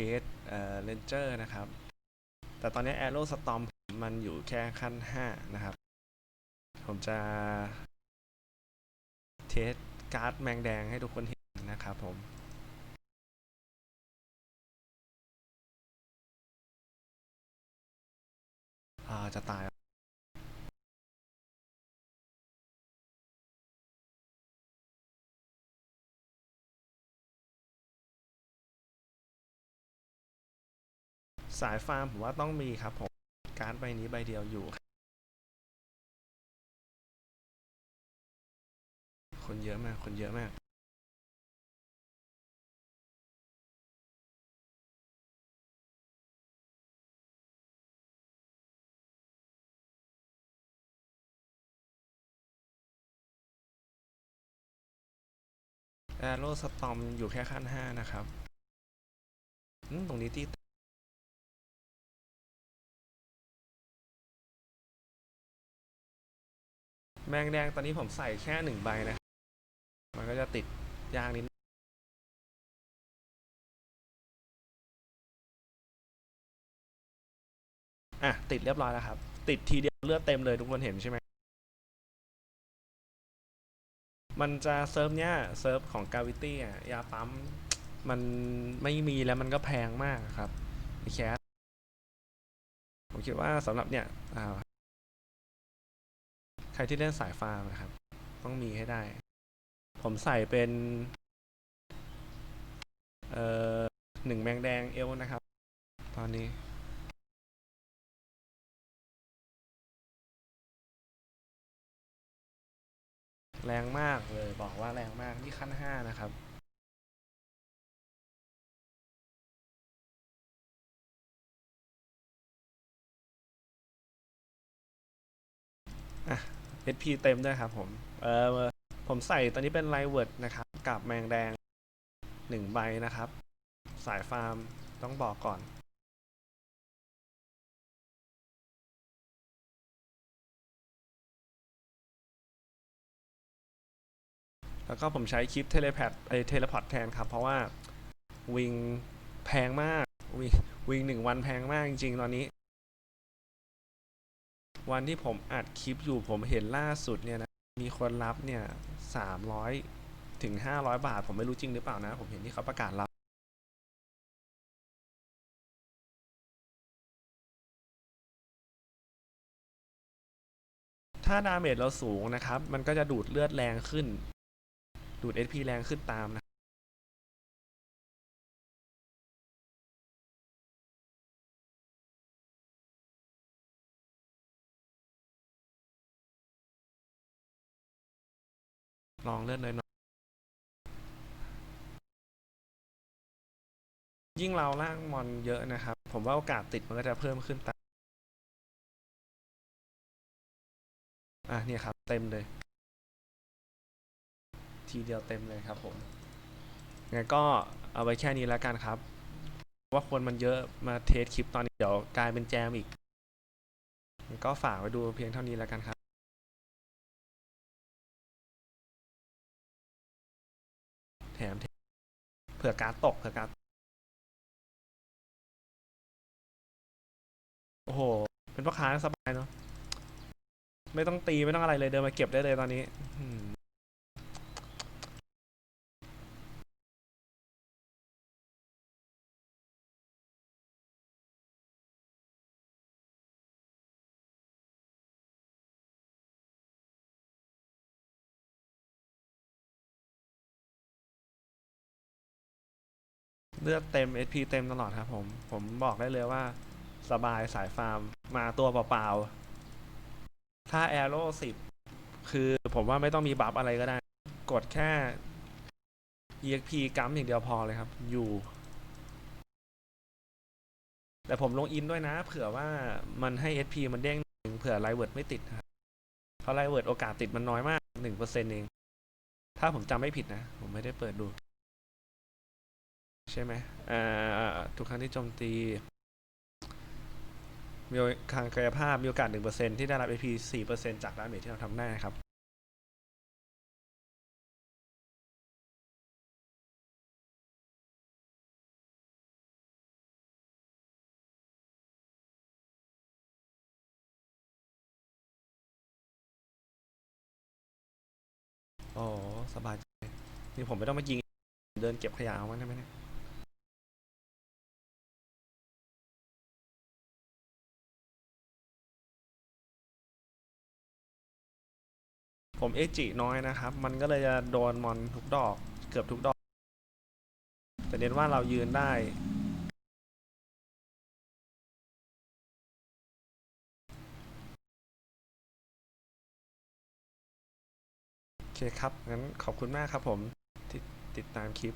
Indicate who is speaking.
Speaker 1: เทสเอ่อเลนเจอร์นะครับ แต่ตอนนี้ Arrow Storm มันอยู่แค่ขั้น 5 นะครับ ผมจะเทสการ์ดแมงแดงให้ทุกคนเห็นนะครับผมอ่าจะตาย สายฟาร์มผมว่าต้องมีครับผม การ์ดใบนี้ใบเดียวอยู่ คนเยอะมาก คนเยอะมากแอโรสตอมอยู่แค่ขั้นห้านะครับ ตรงนี้ที่ แมงแดงตอนนี้ผมใส่แค่หนึ่งใบนะ มันก็จะติดยากนิดอะ ติดเรียบร้อยแล้วครับ ติดทีเดียวเลือดเต็มเลยทุกคนเห็นใช่ไหม มันจะเซิร์ฟเนี้ยเซิร์ฟของกาวิตี้อะ ยาปั๊ม มันไม่มีแล้วมันก็แพงมากครับไอแคสผมคิดว่าสำหรับเนี่ยอ่า รที่เล่นสายฟาร์มนะครับ ต้องมีให้ได้ ผมใส่เป็น เอ่อหนึ่งแมงแดงเอลนะครับ ตอนนี้ แรงมากเลยบอกว่าแรงมาก นี่ขั้นห้านะครับ อะ SP เต็มด้วยครับผม เออผมใส่ตอนนี้เป็นไลเวิร์ดนะครับ กับแมงแดงหนึ่งใบนะครับ สายฟาร์มต้องบอกก่อนแล้วก็ผมใช้คลิปเทเลพดไอเทเลพอร์ตแทนครับ เพราะว่าวิงแพงมาก วิงวิงหนึ่งวันแพงมากจริงๆ ตอนนี้ วันที่ผมอัดคลิปอยู่ผมเห็นล่าสุดเนี่ยนะมีคนรับเนี่ยสามร้อยถึงห้าร้อยบาท ผมไม่รู้จริงหรือเปล่านะ ผมเห็นที่เขาประกาศรับถ้าดาเมจเราสูงนะครับ มันก็จะดูดเลือดแรงขึ้น ดูด SP แรงขึ้นตามนะ ลองเลือดน้อยๆยิ่งเราล่างมอนเยอะนะครับ ผมว่าโอกาสติดมันก็จะเพิ่มขึ้นตามอะเนี่ยครับ เต็มเลย ทีเดียวเต็มเลยครับผมงั้นก็เอาไว้แค่นี้แล้วกันครับ ว่าคนมันเยอะมาเทสคลิปตอนนี้เดี๋ยวกลายเป็นแจมอีก ก็ฝากไว้ดูเพียงเท่านี้แล้วกันครับ ถมแถมเผื่อการตกเผื่อการโอ้โห เป็นพ่อค้าสบายเนาะไม่ต้องตีไม่ต้องอะไรเลยเดินมาเก็บได้เลยตอนนี้ เลือดเต็ม SP เต็มตลอดครับผม ผมบอกได้เลยว่า สบายสายฟาร์มมาตัวเปล่าๆ ถ้า Arrow 10คือผมว่าไม่ต้องมีบัฟอะไรก็ได้ กดแค่ EXP กัมอย่างเดียวพอเลยครับ อยู่ แต่ผมลงอินด้วยนะ เผื่อว่ามันให้ SP มันเด้งถึงเผื่อไลเวิร์ดไม่ติดครับเพราะไลเวิร์ดโอกาสติดมันน้อยมากหนึ่งเปอร์เซ็นต์เอง ถ้าผมจำไม่ผิดนะ ผมไม่ได้เปิดดู ใช่ไหมทุกครั้งที่โจมตี มีทางกายภาพมีโอกาส 1%ที่ได้รับ AP 4%จากดาเมจที่เราทำได้นะครับอ๋อ สบายใจนี่ผมไม่ต้องมายิง เดินเก็บขยะเอาไว้ได้ไหมเนี่ย ผมเอจิน้อยนะครับ มันก็เลยจะโดนมอนทุกดอกเกือบทุกดอก แต่เน้นว่าเรายืนได้ โอเคครับ งั้นขอบคุณมากครับผมที่ติดตามคลิป